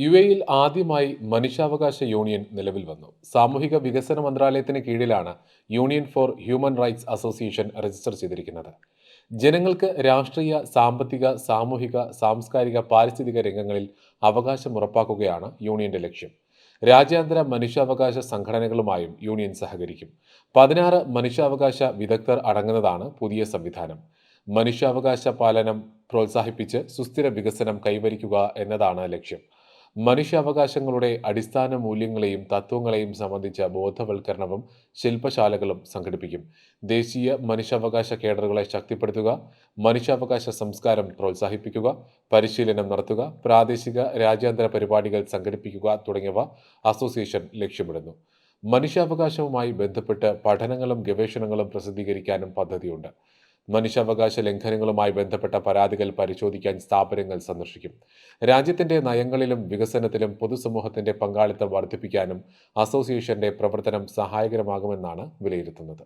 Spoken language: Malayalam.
യു എയിൽ ആദ്യമായി മനുഷ്യാവകാശ യൂണിയൻ നിലവിൽ വന്നു. സാമൂഹിക വികസന മന്ത്രാലയത്തിന് കീഴിലാണ് union for human rights association register ചെയ്തിരിക്കുന്നത്. ജനങ്ങൾക്ക് രാഷ്ട്രീയ സാമ്പത്തിക സാമൂഹിക സാംസ്കാരിക പാരിസ്ഥിതിക രംഗങ്ങളിൽ അവകാശം ഉറപ്പാക്കുകയാണ് യൂണിയന്റെ ലക്ഷ്യം. രാജ്യാന്തര മനുഷ്യാവകാശ സംഘടനകളുമായും യൂണിയൻ സഹകരിക്കും. പതിനാറ് മനുഷ്യാവകാശ വിദഗ്ധർ അടങ്ങുന്നതാണ് പുതിയ സംവിധാനം. മനുഷ്യാവകാശ പാലനം പ്രോത്സാഹിപ്പിച്ച് സുസ്ഥിര വികസനം കൈവരിക്കുക എന്നതാണ് ലക്ഷ്യം. മനുഷ്യാവകാശങ്ങളുടെ അടിസ്ഥാന മൂല്യങ്ങളെയും തത്വങ്ങളെയും സംബന്ധിച്ച ബോധവൽക്കരണവും ശില്പശാലകളും സംഘടിപ്പിക്കും. ദേശീയ മനുഷ്യാവകാശ കേഡറുകളെ ശക്തിപ്പെടുത്തുക മനുഷ്യാവകാശ സംസ്കാരം പ്രോത്സാഹിപ്പിക്കുക പരിശീലനം നടത്തുക പ്രാദേശിക രാജ്യാന്തര പരിപാടികൾ സംഘടിപ്പിക്കുക തുടങ്ങിയവ അസോസിയേഷൻ ലക്ഷ്യമിടുന്നു. മനുഷ്യാവകാശവുമായി ബന്ധപ്പെട്ട് പഠനങ്ങളും ഗവേഷണങ്ങളും പ്രസിദ്ധീകരിക്കാനും പദ്ധതിയുണ്ട്. മനുഷ്യാവകാശ ലംഘനങ്ങളുമായി ബന്ധപ്പെട്ട പരാതികൾ പരിശോധിക്കാൻ സ്ഥാപനങ്ങൾ സന്ദർശിക്കും. രാജ്യത്തിന്റെ നയങ്ങളിലും വികസനത്തിലും പൊതുസമൂഹത്തിന്റെ പങ്കാളിത്തം വർദ്ധിപ്പിക്കാനും അസോസിയേഷന്റെ പ്രവർത്തനം സഹായകരമാകുമെന്നാണ് വിലയിരുത്തുന്നത്.